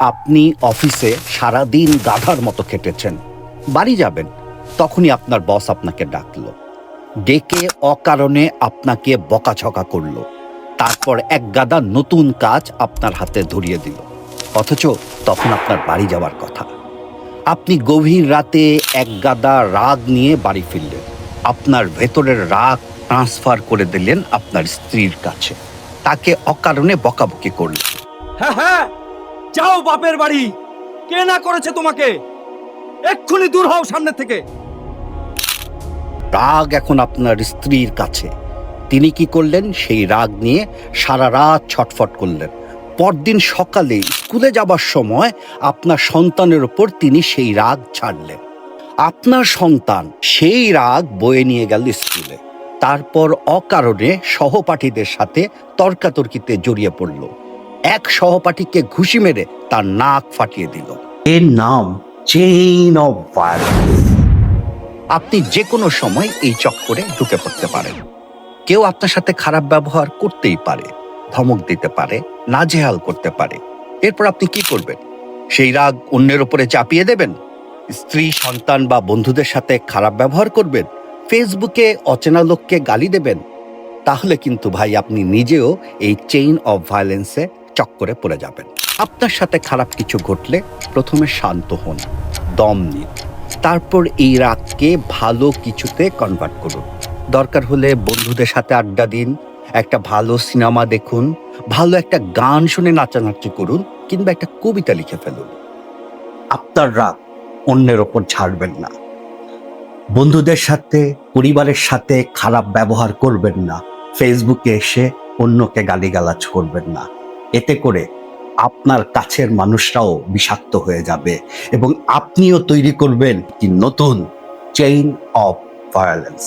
আপনি অফিসে সারাদিন গাধার মতো খেটেছেন। বাড়ি যাবেন, তখনই আপনার বস আপনাকে ডাকল। ডেকে অকারণে আপনাকে বকাঝকা করল। তারপর এক গাদা নতুন কাজ আপনার হাতে ধরিয়ে দিল। অথচ তখন আপনার বাড়ি যাওয়ার কথা। আপনি গভীর রাতে এক গাদা রাগ নিয়ে বাড়ি ফিরলেন। আপনার ভেতরের রাগ ট্রান্সফার করে দিলেন আপনার স্ত্রীর কাছে। তাকে অকারণে বকাবকি করলেন। হ্যাঁ হ্যাঁ যাও বাপের বাড়ি। কে না করেছে তোমাকে? এক্ষুনি দূর হও সামনে থেকে। রাগ এখন আপনার স্ত্রীর কাছে। তিনি কি করলেন? সেই রাগ নিয়ে সারা রাত ছটফট করলেন। পরদিন সকালে স্কুলে যাবার সময় আপনার সন্তানের ওপর তিনি সেই রাগ ছাড়লেন। আপনার সন্তান সেই রাগ বয়ে নিয়ে গেল স্কুলে। তারপর অকারণে সহপাঠীদের সাথে তর্কাতর্কিতে জড়িয়ে পড়ল। এক সহপাঠীকে ঘুষি মেরে তার নাক ফাটিয়ে দিল। এর নাম চেইন অফ ভায়োলেন্স আপনি যে কোনো সময় এই চক্করে ঢুকে পড়তে পারেন। কেউ আপনার সাথে খারাপ ব্যবহার করতেই পারে ধমক দিতে পারে নাজেহাল করতে পারে। এরপর আপনি কি করবেন? সেই রাগ অন্যের উপরে চাপিয়ে দেবেন? স্ত্রী সন্তান বা বন্ধুদের সাথে খারাপ ব্যবহার করবেন? ফেসবুকে অচেনা লোককে গালি দেবেন? তাহলে কিন্তু ভাই আপনি নিজেও এই চেইন অফ ভায়োলেন্সে চক্করে পড়ে যাবেন। আপনার সাথে খারাপ কিছু ঘটলে প্রথমে শান্ত হন, দম নিন। তারপর এই রাতকে ভালো কিছুতে কনভার্ট করুন। দরকার হলে বন্ধুদের সাথে আড্ডা দিন, একটা ভালো সিনেমা দেখুন, ভালো একটা গান শুনে নাচানাচি করুন, কিংবা একটা কবিতা লিখে ফেলুন। আপনার রাগ অন্যের ওপর ছাড়বেন না। বন্ধুদের সাথে, পরিবারের সাথে খারাপ ব্যবহার করবেন না। ফেসবুকে এসে অন্যকে গালিগালাজ করবেন না। এতে করে আপনার কাছের মানুষরাও বিষাক্ত হয়ে যাবে এবং আপনিও তৈরি করবেন একটি নতুন চেইন অফ ভায়োলেন্স